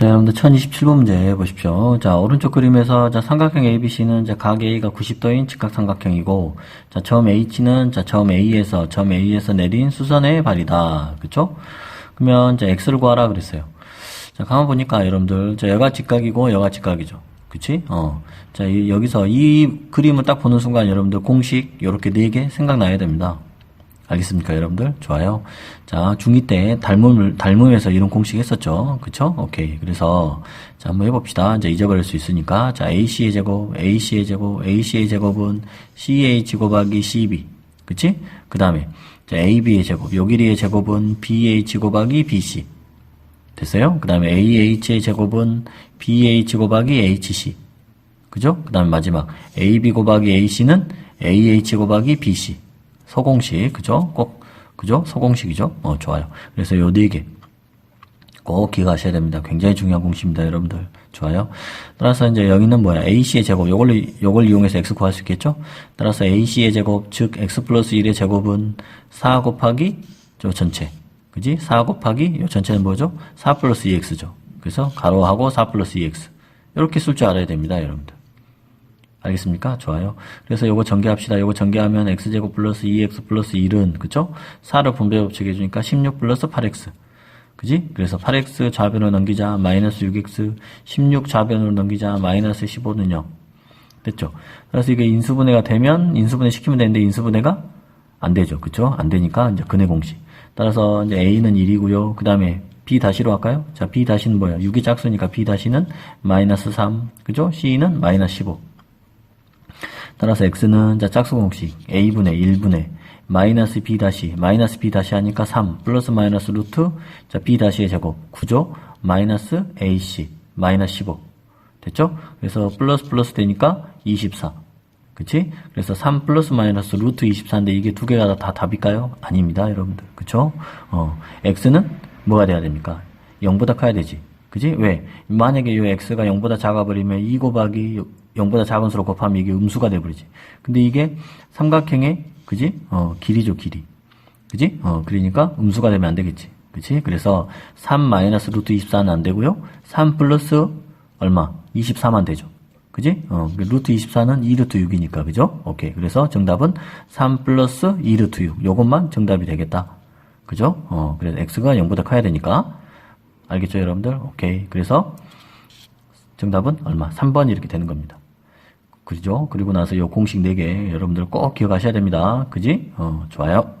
자, 여러분들 1027번 문제 보십시오. 자, 오른쪽 그림에서 자, 삼각형 ABC는 자, 각 A가 90도인 직각 삼각형이고 자, 점 H는 자, 점 A에서 점 A에서 내린 수선의 발이다. 그쵸? 그러면 자, X를 구하라 그랬어요. 자, 가만 보니까 여러분들 자, 여가 직각이고 여가 직각이죠. 그치? 어. 자, 이- 여기서 이 그림을 딱 보는 순간 여러분들 공식 요렇게 네 개 생각나야 됩니다. 알겠습니까, 여러분들? 좋아요. 자, 중2 때 닮음을, 닮음에서 이런 공식 했었죠. 그쵸? 오케이. 그래서, 자, 한번 해봅시다. 이제 잊어버릴 수 있으니까. 자, AC의 제곱, AC의 제곱, AC의 제곱은 CH 곱하기 CB. 그치? 그 다음에, 자, AB의 제곱, 요 길이의 제곱은 BH 곱하기 BC. 됐어요? 그 다음에 AH의 제곱은 BH 곱하기 HC. 그죠? 그 다음에 마지막, AB 곱하기 AC는 AH 곱하기 BC. 소공식, 그죠? 꼭, 그죠? 소공식이죠? 어, 좋아요. 그래서 요 네 개. 꼭 기억하셔야 됩니다. 굉장히 중요한 공식입니다, 여러분들. 좋아요. 따라서 이제 여기는 뭐야? AC의 제곱. 요걸, 요걸 이용해서 X 구할 수 있겠죠? 따라서 AC의 제곱, 즉, X 플러스 1의 제곱은 4 곱하기, 저 전체. 그지? 4 곱하기, 요 전체는 뭐죠? 4 플러스 2X죠. 그래서 가로하고 4 플러스 2X. 이렇게 쓸 줄 알아야 됩니다, 여러분들. 알겠습니까? 좋아요. 그래서 요거 전개합시다. 요거 전개하면 x제곱 플러스 2x 플러스 1은 그쵸? 4를 분배 법칙 해 주니까 16 플러스 8x. 그지? 그래서 8x 좌변으로 넘기자 마이너스 6x 16 좌변으로 넘기자 마이너스 15는 0. 됐죠? 그래서 이게 인수분해가 되면 인수분해 시키면 되는데 인수분해가 안 되죠. 그쵸? 안 되니까 이제 근해 공식. 따라서 이제 a는 1이고요. 그 다음에 b 다시로 할까요? 자, b 다시는 뭐야? 6이 짝수니까 b 다시는 마이너스 3. 그죠? c는 마이너스 15. 따라서 x는 자 짝수 공식 a분의 1분의 마이너스 b 다시 마이너스 b 다시 하니까 3 플러스 마이너스 루트 자 b 다시의 제곱 9죠 마이너스 ac 마이너스 15 됐죠? 그래서 플러스 플러스 되니까 24 그치? 그래서 3 플러스 마이너스 루트 24인데 이게 두 개가 다, 다 답일까요? 아닙니다 여러분들 그쵸? 어 x는 뭐가 돼야 됩니까? 0보다 커야 되지 그지? 왜? 만약에 이 x가 0보다 작아버리면 2 곱하기 0보다 작은 수로 곱하면 이게 음수가 돼버리지. 근데 이게 삼각형의, 그지? 어, 길이죠, 길이. 그지? 어, 그러니까 음수가 되면 안 되겠지. 그지? 그래서 3 마이너스 루트 24는 안 되고요. 3 플러스 얼마? 24만 되죠. 그지? 어, 그 루트 24는 2 루트 6이니까, 그죠? 오케이. 그래서 정답은 3 플러스 2 루트 6. 요것만 정답이 되겠다. 그죠? 어, 그래서 x가 0보다 커야 되니까. 알겠죠, 여러분들? 오케이. 그래서 정답은 얼마? 3번 이렇게 되는 겁니다. 그죠? 그리고 나서 요 공식 4개 여러분들 꼭 기억하셔야 됩니다. 그지? 어, 좋아요.